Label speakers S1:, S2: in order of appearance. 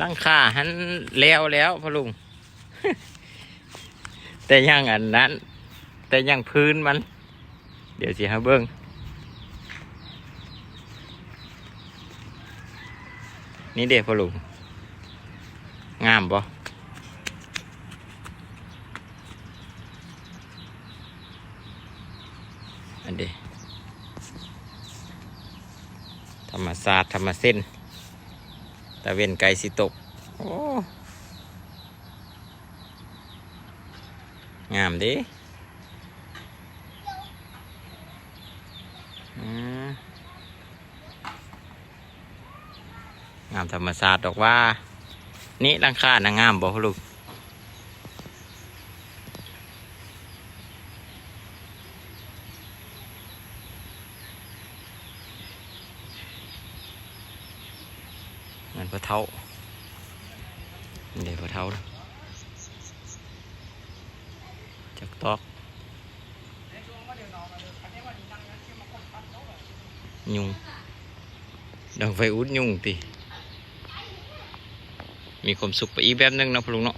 S1: ร่างคาหันแล้วแล้วพ่อลุง แต่ยังอันนั้น แต่ยังพื้นมัน เดี๋ยวสิฮะเบิ้งนี่เด็กพ่อลุง งามบ่อันเดธรรมศาสตร์ธรรมเส้น ตะเวนไกลสิตก โอ้ งามดิงามธรรมศาสตร์ดอกว่า นี่ลังคานะงามบ่ลูก มันพะเท่าเดี๋ยวพะเท่านะจักตอกยุงดังไฟอุดยุงติมีความสุขไปอีกแบบหนึงเนาะพะลุงเนาะ